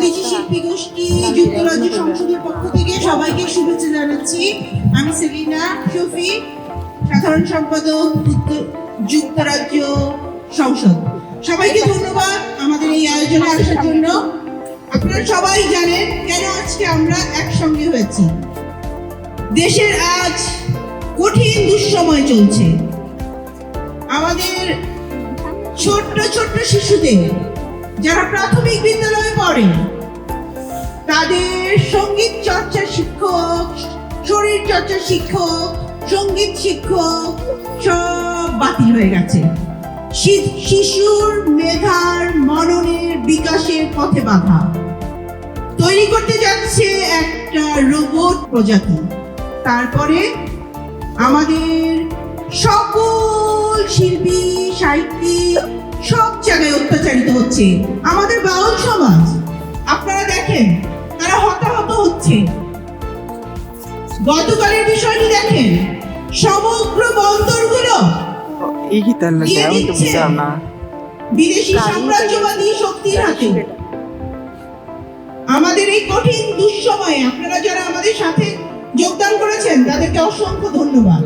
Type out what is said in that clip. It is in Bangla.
বিজি শিল্পী গোষ্ঠী যুক্তরাজ্য সংসদের পক্ষ থেকে সবাইকে শুভেচ্ছা জানাচ্ছি। আমি সেলিনা শফি সাধারণ সম্পাদক যুক্তরাজ্য সংসদ। সবাইকে ধন্যবাদ আমাদের এই আয়োজনে আসার জন্য। আপনারা সবাই জানেন কেন আজকে আমরা একসঙ্গে হয়েছি। দেশের আজ কঠিন দুঃসময় চলছে। আমাদের ছোট্ট ছোট্ট শিশুদের যারা প্রাথমিক বিদ্যালয়ে পড়ে তাদের সংগীত চর্চা শিক্ষক, শরীর চর্চা শিক্ষক, সংগীত শিক্ষক সব বাতিল হয়ে গেছে। শিশুর মেধার মননের বিকাশের পথে বাধা। তৈরি করতে যাচ্ছে একটা রোবট প্রজাতি। তারপরে আমাদের সকল শিল্পী, সাহিত্যিক সব জায়গায় হচ্ছে আমাদের বাউল সমাজ আপনারা দেখেন তারা হতাহত হচ্ছে। গতকালের বিষয়টি দেখেন সমগ্র বন্দরগুলো. বিদেশি সাম্রাজ্যবাদী শক্তির হাতে। আমাদের এই কঠিন দুঃসময়ে আপনারা যারা আমাদের সাথে যোগদান করেছেন তাদেরকে অসংখ্য ধন্যবাদ।